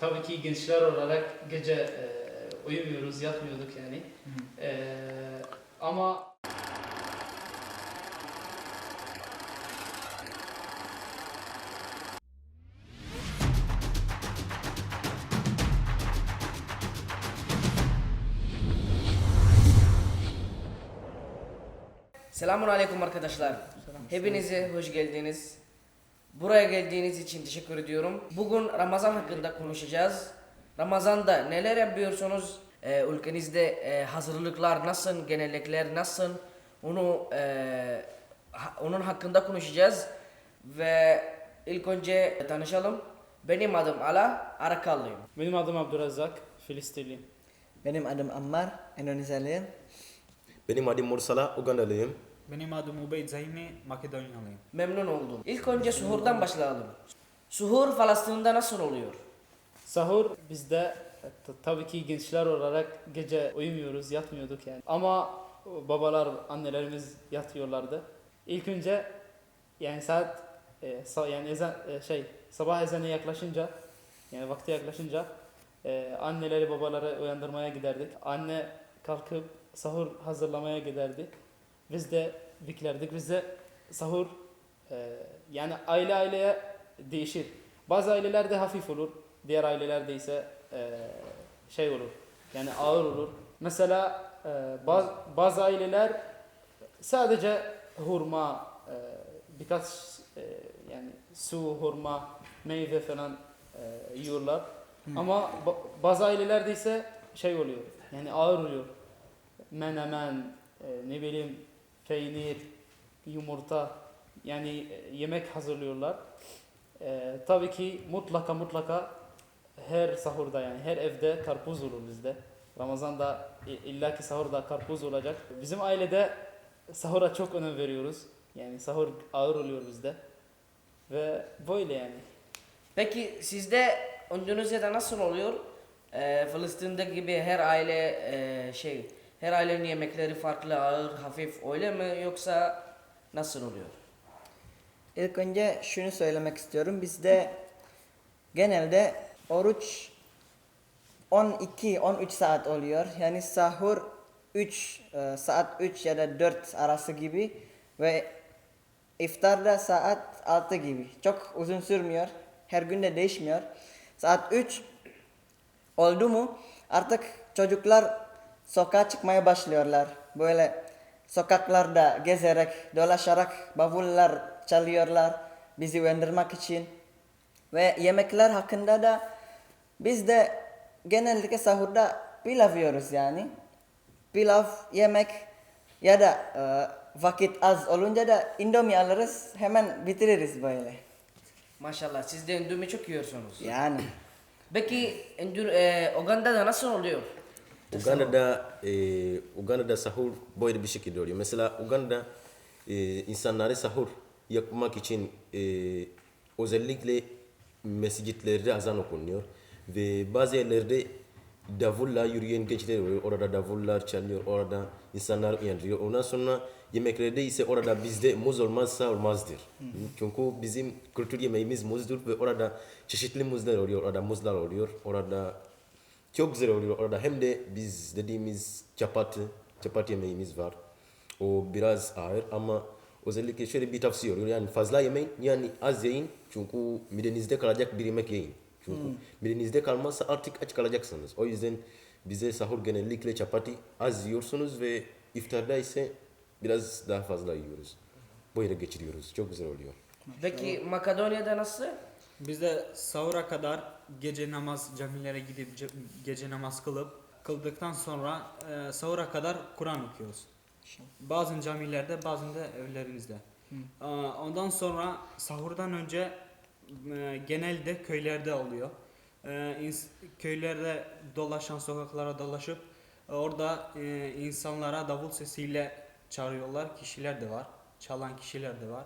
tabii ki gençler olarak gece e, uyumuyoruz, yatmıyorduk yani. E, ama Selamun Aleyküm arkadaşlar. Hepinize hoş geldiniz. Buraya geldiğiniz için teşekkür ediyorum. Bugün Ramazan hakkında konuşacağız. Ramazan'da neler yapıyorsunuz? Ee, ülkenizde e, hazırlıklar nasıl, genellikler nasıl? Onu e, ha- onun hakkında konuşacağız. Ve ilk önce tanışalım. Benim adım Ala, Arakallıyım. benim adım Abdurrazzak, Filistinliyim. Benim adım Ammar, Indonezyalıyım. Benim adım Mursala, Ugandalıyım. Benim adım Ubeyd Zeyni, Makedonyalıyım. Memnun oldum. İlk önce suhurdan başlayalım. Suhur Filistin'de nasıl oluyor? Sahur bizde e, tabii ki gençler olarak gece uyumuyoruz, yatmıyorduk yani. Ama babalar, annelerimiz yatıyorlardı. İlk önce yani saat e, sa- yani ezan e, şey sabah ezanı yaklaşınca yani vakti yaklaşınca e, anneleri babaları uyandırmaya giderdik. Anne kalkıp sahur hazırlamaya giderdi. Beklerdik. Biz de sahur e, yani aile aileye değişir. Bazı ailelerde hafif olur. Diğer ailelerde ise e, şey olur. Yani ağır olur. Mesela e, bazı, bazı aileler sadece hurma, e, birkaç e, yani su, hurma, meyve falan e, yiyorlar. Ama ba- bazı ailelerde ise şey oluyor. Yani ağır oluyor. Menemen, e, ne bileyim peynir, yumurta yani e, yemek hazırlıyorlar. E, tabii ki mutlaka mutlaka her sahurda yani her evde karpuz olur bizde. Ramazan'da illaki sahurda karpuz olacak. Bizim ailede sahura çok önem veriyoruz. Yani sahur ağır oluyor bizde. Ve böyle yani. Peki sizde Endonezya'da nasıl oluyor? Ee, Filistin'de gibi her aile e, şey her ailenin yemekleri farklı ağır hafif öyle mi yoksa nasıl oluyor? İlk önce şunu söylemek istiyorum. Bizde genelde oruç 12-13 saat oluyor. Yani sahur 3 e, saat 3 ya da 4 arası gibi ve iftar da saat 6 gibi. Çok uzun sürmüyor. Her gün de değişmiyor. Saat 3 oldu mu artık çocuklar sokağa çıkmaya başlıyorlar. Böyle sokaklarda gezerek, dolaşarak bavullar çalıyorlar bizi uyandırmak için. Ve yemekler hakkında da biz de genellikle sahurda pilav yiyoruz yani. Pilav yemek ya da e, vakit az olunca da indomie alırız hemen bitiririz böyle. Maşallah siz de endüme çok yiyorsunuz. Yani. Peki Endür, e, Uganda'da nasıl oluyor? Uganda'da e, Uganda'da sahur böyle bir şekilde oluyor. Mesela Uganda e, insanları sahur yapmak için e, özellikle mescitlerde azan okunuyor ve bazı yerlerde davulla yürüyen gençler oluyor. Orada davullar çalıyor, orada insanlar uyandırıyor. Ondan sonra yemeklerde ise orada bizde muz olmazsa olmazdır. Çünkü bizim kültür yemeğimiz muzdur ve orada çeşitli muzlar oluyor. Orada muzlar oluyor. Orada çok güzel oluyor orada. Hem de biz dediğimiz çapatı, çapati yemeğimiz var. O biraz ağır ama özellikle şöyle bir tavsiye oluyor. Yani fazla yemeyin, yani az yiyin. Çünkü midenizde kalacak bir yemek yiyin. Çünkü midenizde kalmazsa artık aç kalacaksınız. O yüzden bize sahur genellikle çapati az yiyorsunuz ve iftarda ise biraz daha fazla yiyoruz. Böyle geçiriyoruz. Çok güzel oluyor. Peki Makedonya'da nasıl? Biz de sahura kadar gece namaz camilere gidip ce- gece namaz kılıp kıldıktan sonra e, sahura kadar Kur'an okuyoruz. Bazı camilerde bazı da evlerimizde. Aa, Ondan sonra sahurdan önce e, genelde köylerde oluyor. E, ins- köylerde dolaşan sokaklara dolaşıp e, orada e, insanlara davul sesiyle çağırıyorlar. Kişiler de var. Çalan kişiler de var.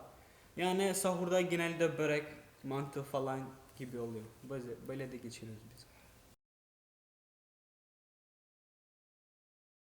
Yani sahurda genelde börek, mantı falan gibi oluyor. Böyle, böyle de geçiriyoruz biz.